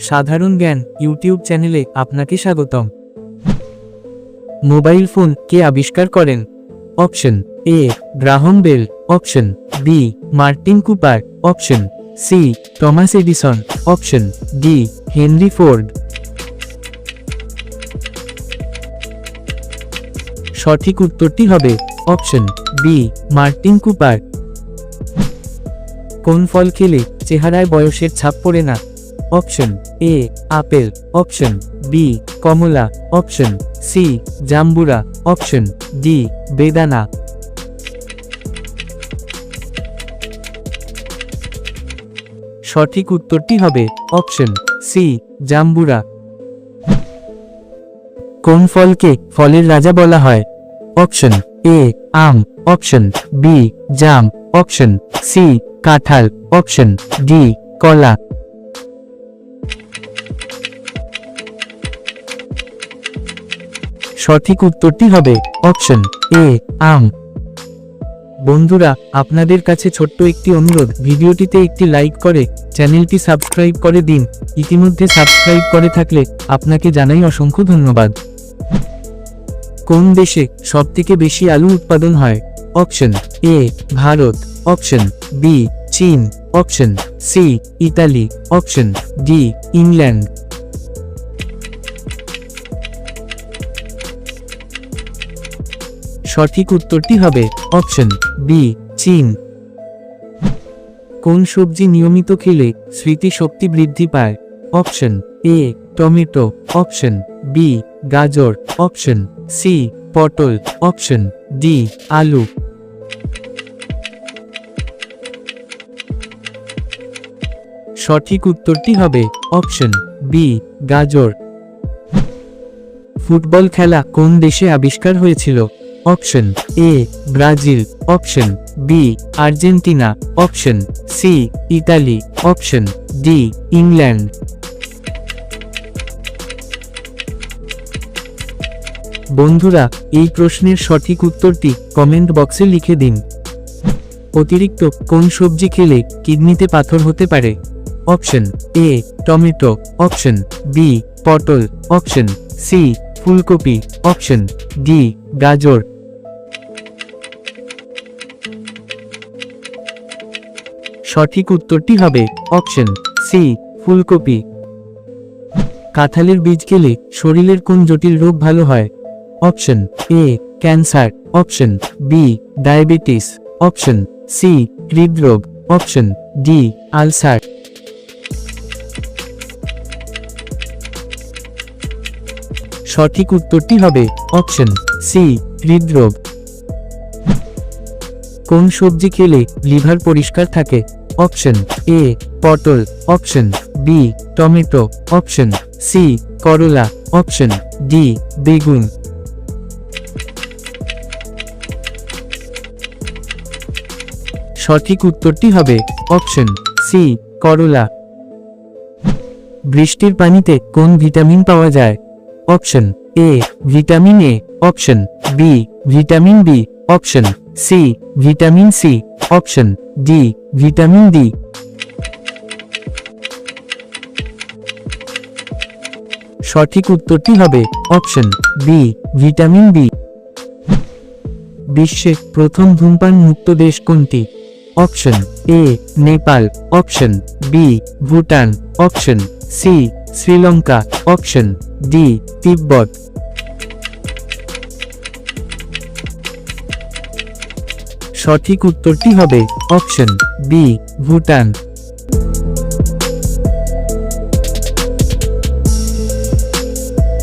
সাধারণ জ্ঞান ইউটিউব চ্যানেলে আপনাকে স্বাগতম। মোবাইল ফোন কে আবিষ্কার করেন? Option A, Graham Bell. Option B, Martin Cooper. Option C, Thomas Edison. Option D, Henry Ford. সঠিক উত্তরটি হবে অপশন বি, মার্টিন কুপার। কোন ফল খেলে চেহারায় বয়সের ছাপ পড়ে না? Option A, apple, option B, Kamala, option C, জাম্বুরা, অপশন ডি, বেদানা। সঠিক উত্তরটি হবে অপশন সি, জাম্বুরা। কোন ফলকে ফলের রাজা বলা হয়? অপশন এ, আম, অপশন বি, জাম, অপশন সি, কাঁঠাল, অপশন ডি, কলা। সঠিক উত্তরটি হবে অপশন এ, আম। বন্ধুরা, আপনাদের কাছে ছোট্ট একটি অনুরোধ। ভিডিওটিতে একটি লাইক করে, চ্যানেলটি সাবস্ক্রাইব করে দিন। ইতিমধ্যে সাবস্ক্রাইব করে থাকলে আপনাকে জানাই অসংখ্য ধন্যবাদ। কোন দেশে সবথেকে বেশি আলু উৎপাদন হয়? Option A, Bharat. Option B, চীন। Option C, Italy. Option D, England. সঠিক উত্তরটি হবে অপশন বি, চীন। কোন সবজি নিয়মিত খেলে স্মৃতিশক্তি বৃদ্ধি পায়? Option A, tomato. Option B, গাজর। অপশন সি, পটল। অপশন ডি, আলু। সঠিক উত্তরটি হবে অপশন বি, গাজর। ফুটবল খেলা কোন দেশে আবিষ্কার হয়েছিল? Option A, Brazil, option B, Argentina, option C, Italy, option D, England. বন্ধুরা, এই প্রশ্নের সঠিক উত্তরটি কমেন্ট বক্সে লিখে দিন। অতিরিক্ত কোন সবজি খেলে কিডনিতে পাথর হতে পারে? Option A, tomato. Option B, পটল। অপশন সি, ফুলকপি। অপশন ডি, গাজর। সঠিক উত্তরটি হবে অপশন সি, ফুলকপি। কাঁঠালের বীজ খেলে শরীরের কোন জটিল রোগ ভালো হয়? Option A, cancer. Option B, diabetes. Option C, হৃদরোগ। Option D, ulcer. সঠিক উত্তরটি হবে অপশন সি, হৃদরোগ। কোন সবজি খেলে লিভার পরিষ্কার থাকে? অপশন এ পটল option B tomato option C করলা অপশন ডি বেগুন সঠিক উত্তরটি হবে অপশন সি করলা বৃষ্টির পানিতে কোন ভিটামিন পাওয়া যায়? Option A vitamin A option B vitamin B option C, vitamin C, option D, vitamin D. সঠিক উত্তরটি হবে অপশন বি, ভিটামিন বি। বিশ্বে প্রথম ধূমপান মুক্ত দেশ কোনটি? Option A, Nepal. Option B, Bhutan. Option C, Sri Lanka. Option D, Tibet. সঠিক উত্তরটি হবে অপশন বি ভুটান।